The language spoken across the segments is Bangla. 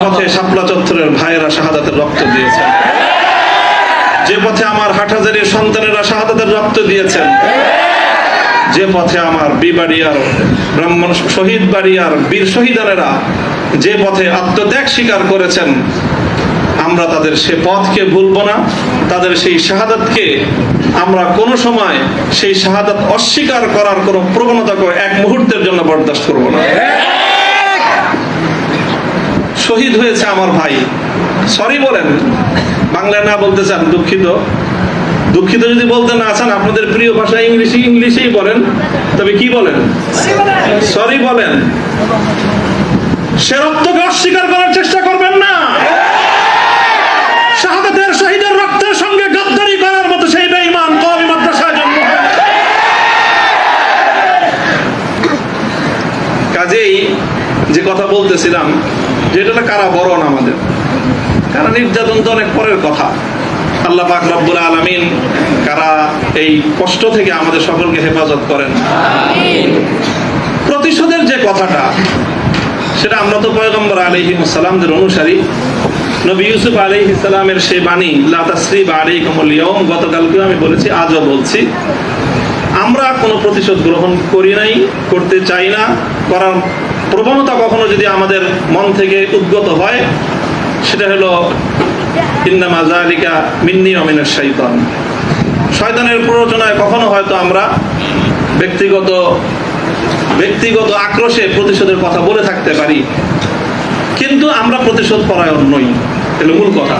পথে শাপলা চত্বরের ভাইয়েরা শাহাদাতের রক্ত দিয়েছেন। যে পথে আমার সন্তানেরা শাহাদাতের রক্ত দিয়েছেন, যে পথে আমার বিবাড়িয়ার ব্রাহ্মণ শহীদ বাড়িয়ার বীর যে পথে আত্মত্যাগ স্বীকার করেছেন, আমরা তাদের সে পথকে ভুলব না, তাদের সেই শাহাদাতকে আমরা কোনো সময় সেই শাহাদাত অস্বীকার করার কোনো প্রবণতাকে এক মুহূর্তের জন্য বরদাস্ত করব না। শহীদ হয়েছে আমার ভাই। সরি বলেন। বাংলা না বলতে চান, দুঃখিত। দুঃখিত যদি বলতে না চান, আপনাদের প্রিয় ভাষা ইংলিশে ইংলিশেই বলেন। তবে কি বলেন? সরি বলেন। সে রক্তকে অস্বীকার করার চেষ্টা করবেন যে কথা বলতেছিলাম যে এটা হলো কারাবরণ আমাদের? কারা নির্যাতন তো অনেক পরের কথা। আল্লাহ পাক রব্বুল আলামিন কারা এই কষ্ট থেকে আমাদের সকলকে হেফাজত করেন। প্রতিশোধের যে কথাটা, সেটা আমরা তো পয়গম্বর আলাইহি সালামদের অনুসারী। নবী ইউসুফ আলাইহি সালামের সেই বাণী, লা বা আলী কমলিয়ম গতকালকেও আমি বলেছি, আজও বলছি। আমরা কোনো প্রতিশোধ গ্রহণ করি নাই, করতে চাই না। করার প্রবণতা কখনো যদি আমাদের মন থেকে উদ্গত হয়, সেটা হলো, ইন্নামা জালিকা মিন্নি অমিনের শৈতান শয়তানের প্ররোচনায় কখনো হয়তো আমরা ব্যক্তিগত ব্যক্তিগত আক্রোশে প্রতিশোধের কথা বলে থাকতে পারি। কিন্তু আমরা প্রতিশোধ পরায়ণ নই এগুলো মূল কথা।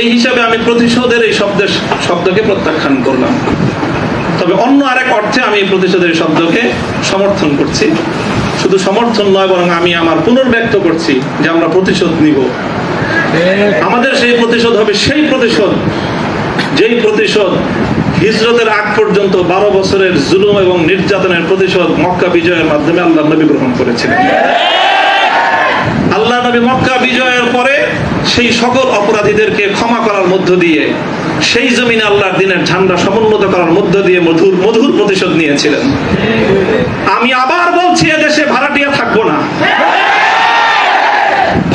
এই হিসাবে আমি প্রতিশোধের এই শব্দের, শব্দকে প্রত্যাখ্যান করলাম। তবে অন্য আরেক অর্থে আমি এই প্রতিশোধের শব্দকে সমর্থন করছি। শুধু সমর্থন নয়, বরং আমি আমার পুনর্ব্যক্ত করছি যে আমরা প্রতিশোধ নিব। আমাদের সেই প্রতিশোধ হবে সেই প্রতিশোধ, যেই প্রতিশোধ হিজরতের আগ পর্যন্ত বারো বছরের জুলুম এবং নির্যাতনের প্রতিশোধ মক্কা বিজয়ের মাধ্যমে আল্লাহ নবী গ্রহণ করেছিলেন। আল্লাহ নবী মক্কা বিজয়ের পরে সেই সকল অপরাধীদেরকে ক্ষমা করার মধ্য দিয়ে, সেই জমিনে আল্লাহর দিনের ঝান্ডা সমুন্নত করার মধ্য দিয়ে মধুর মধুর প্রতিশোধ নিয়েছিলেন। আমি আবার বলছি, এদেশে ভাড়াটিয়া থাকব না।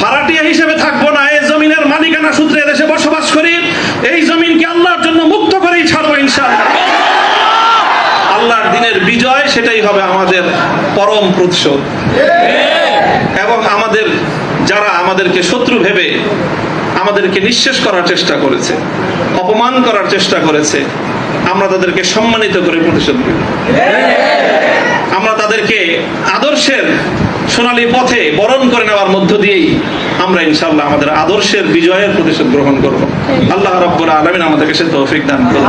ভাড়াটিয়া হিসেবে থাকব না। এই জমিনের মালিকানা সূত্রে এদেশে বসবাস করি। এই জমিনকে আল্লাহর জন্য মুক্ত করেই ছাড়বো ইনশাআল্লাহ। আল্লাহর দিনের বিজয়, সেটাই হবে আমাদের পরম প্রতিশোধ। আমাদেরকে শত্রু ভেবে আমাদেরকে নিঃশেষ করার চেষ্টা করেছে, অপমান করার চেষ্টা করেছে, আমরা তাদেরকে সম্মানিত করে প্রতিশোধ দেব আমরা তাদেরকে আদর্শের সোনালী পথে বরণ করে নেওয়ার মধ্য দিয়েই আমরা ইনশাল্লাহ আমাদের আদর্শের বিজয়ের প্রতিশোধ গ্রহণ করব। আল্লাহ রব্বুল আলমিন আমাদেরকে সে তৌফিক দান করুন।